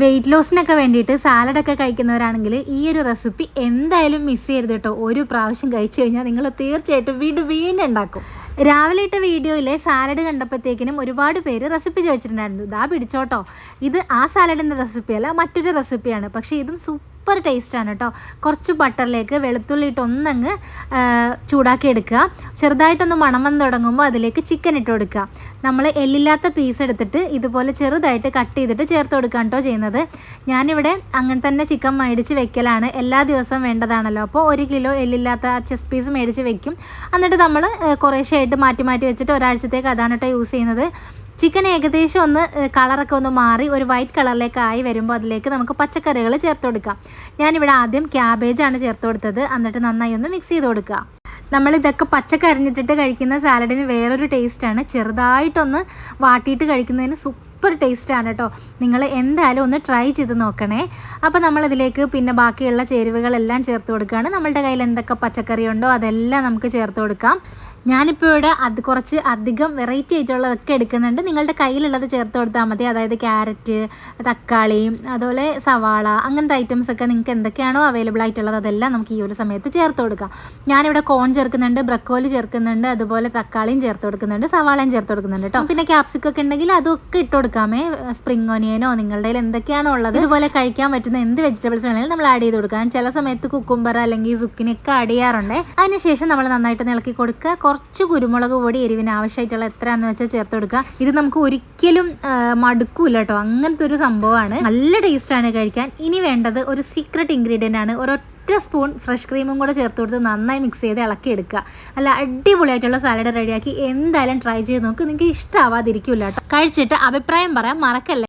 Wait ലോസിനൊക്കെ വേണ്ടിയിട്ട് സാലഡൊക്കെ കഴിക്കുന്നവരാണെങ്കിൽ ഈ ഒരു റെസിപ്പി എന്തായാലും മിസ് ചെയ്യരുത് കേട്ടോ. ഒരു പ്രാവശ്യം കഴിച്ചു കഴിഞ്ഞാൽ നിങ്ങൾ തീർച്ചയായിട്ടും വീണ്ടും വീണ്ടും ഉണ്ടാക്കും. രാവിലെ ഇട്ട വീഡിയോയിലെ സാലഡ് കണ്ടപ്പോഴത്തേക്കിനും ഒരുപാട് പേര് റെസിപ്പി ചോദിച്ചിട്ടുണ്ടായിരുന്നു. ഇതാ പിടിച്ചോട്ടോ. ഇത് ആ സാലഡിന്റെ റെസിപ്പിയല്ല മറ്റൊരു റെസിപ്പിയാണ് പക്ഷേ ഇതും സൂപ്പർ ടേസ്റ്റാണ് കേട്ടോ. കുറച്ച് ബട്ടറിലേക്ക് വെളുത്തുള്ളി ഇട്ട് ഒന്നങ്ങ് ചൂടാക്കി എടുക്കുക. ചെറുതായിട്ടൊന്ന് മണം വന്ന് തുടങ്ങുമ്പോൾ അതിലേക്ക് ചിക്കൻ ഇട്ട് കൊടുക്കുക. നമ്മൾ എല്ലില്ലാത്ത പീസ് എടുത്തിട്ട് ഇതുപോലെ ചെറുതായിട്ട് കട്ട് ചെയ്തിട്ട് ചേർത്ത് കൊടുക്കുകയാണ് കേട്ടോ ചെയ്യുന്നത്. ഞാനിവിടെ അങ്ങനെ തന്നെ ചിക്കൻ മേടിച്ച് വെക്കലാണ്. എല്ലാ ദിവസവും വേണ്ടതാണല്ലോ. അപ്പോൾ ഒരു കിലോ എല്ലില്ലാത്ത ചെസ് പീസ് മേടിച്ച് വെക്കും. എന്നിട്ട് നമ്മൾ കുറേശ്ശെ ആയിട്ട് മാറ്റി മാറ്റി വെച്ചിട്ട് ഒരാഴ്ചത്തേക്ക് അതാണ് കേട്ടോ യൂസ് ചെയ്യുന്നത്. ചിക്കൻ ഏകദേശം ഒന്ന് കളറൊക്കെ ഒന്ന് മാറി ഒരു വൈറ്റ് കളറിലേക്ക് ആയി വരുമ്പോൾ അതിലേക്ക് നമുക്ക് പച്ചക്കറികൾ ചേർത്ത് കൊടുക്കാം. ഞാനിവിടെ ആദ്യം ക്യാബേജാണ് ചേർത്ത് കൊടുത്തത്. എന്നിട്ട് നന്നായി ഒന്ന് മിക്സ് ചെയ്ത് കൊടുക്കുക. നമ്മളിതൊക്കെ പച്ചക്ക അരിഞ്ഞിട്ടിട്ട് കഴിക്കുന്ന സാലഡിന് വേറൊരു ടേസ്റ്റാണ് ചെറുതായിട്ടൊന്ന് വാട്ടിയിട്ട് കഴിക്കുന്നതിന് സൂപ്പർ ടേസ്റ്റാണ് കേട്ടോ. നിങ്ങൾ എന്തായാലും ഒന്ന് ട്രൈ ചെയ്ത് നോക്കണേ. അപ്പോൾ നമ്മളിതിലേക്ക് പിന്നെ ബാക്കിയുള്ള ചേരുവകളെല്ലാം ചേർത്ത് കൊടുക്കുകയാണ്. നമ്മളുടെ കയ്യിൽ എന്തൊക്കെ പച്ചക്കറി ഉണ്ടോ അതെല്ലാം നമുക്ക് ചേർത്ത് കൊടുക്കാം. ഞാനിപ്പോൾ ഇവിടെ അത് കുറച്ച് അധികം വെറൈറ്റി ആയിട്ടുള്ളതൊക്കെ എടുക്കുന്നുണ്ട്. നിങ്ങളുടെ കയ്യിലുള്ളത് ചേർത്ത് കൊടുത്താൽ മതി. അതായത് ക്യാരറ്റ് തക്കാളി അതുപോലെ സവാള അങ്ങനത്തെ ഐറ്റംസ് ഒക്കെ നിങ്ങൾക്ക് എന്തൊക്കെയാണോ അവൈലബിൾ ആയിട്ടുള്ളത് അതെല്ലാം നമുക്ക് ഈ ഒരു സമയത്ത് ചേർത്ത് കൊടുക്കാം. ഞാനിവിടെ കോൺ ചേർക്കുന്നുണ്ട് ബ്രക്കോലി ചേർക്കുന്നുണ്ട് അതുപോലെ തക്കാളിയും ചേർത്ത് കൊടുക്കുന്നുണ്ട് സവാളയും ചേർത്ത് കൊടുക്കുന്നുണ്ട് കേട്ടോ പിന്നെ ക്യാപ്സിക്കം ഒക്കെ ഉണ്ടെങ്കിൽ അതൊക്കെ ഇട്ട് കൊടുക്കാമേ. സ്പ്രിംഗ് ഓനിയനോ നിങ്ങളുടെ കയ്യിൽ എന്തൊക്കെയാണോ ഉള്ളത്. ഇതുപോലെ കഴിക്കാൻ പറ്റുന്ന എന്ത് വെജിറ്റബിൾസ് വേണമെങ്കിലും നമ്മൾ ആഡ് ചെയ്ത് കൊടുക്കാം. ചില സമയത്ത് കുക്കുംബർ അല്ലെങ്കിൽ സുക്കിനൊക്കെ ആഡ് ചെയ്യാറുണ്ട്. അതിനുശേഷം നമ്മൾ നന്നായിട്ട് ഇളക്കി കൊടുക്കുക. കുറച്ച് കുരുമുളക് പൊടി എരിവിന് ആവശ്യമായിട്ടുള്ള എത്രയാണെന്ന് വെച്ചാൽ ചേർത്ത് കൊടുക്കുക. ഇത് നമുക്ക് ഒരിക്കലും മടുക്കൂല കേട്ടോ. അങ്ങനത്തെ ഒരു സംഭവമാണ്. നല്ല ടേസ്റ്റാണ് കഴിക്കാൻ. ഇനി വേണ്ടത് ഒരു സീക്രട്ട് ഇൻഗ്രീഡിയന്റ് ആണ്. ഒരൊറ്റ സ്പൂൺ ഫ്രഷ് ക്രീമും കൂടെ ചേർത്ത് കൊടുത്ത് നന്നായി മിക്സ് ചെയ്ത് ഇളക്കി എടുക്കുക. അല്ല അടിപൊളിയായിട്ടുള്ള സാലഡ് റെഡിയാക്കി എന്തായാലും ട്രൈ ചെയ്ത് നോക്ക്. നിങ്ങൾക്ക് ഇഷ്ടമാവാതിരിക്കില്ല കേട്ടോ. കഴിച്ചിട്ട് അഭിപ്രായം പറയാൻ മറക്കല്ലേ?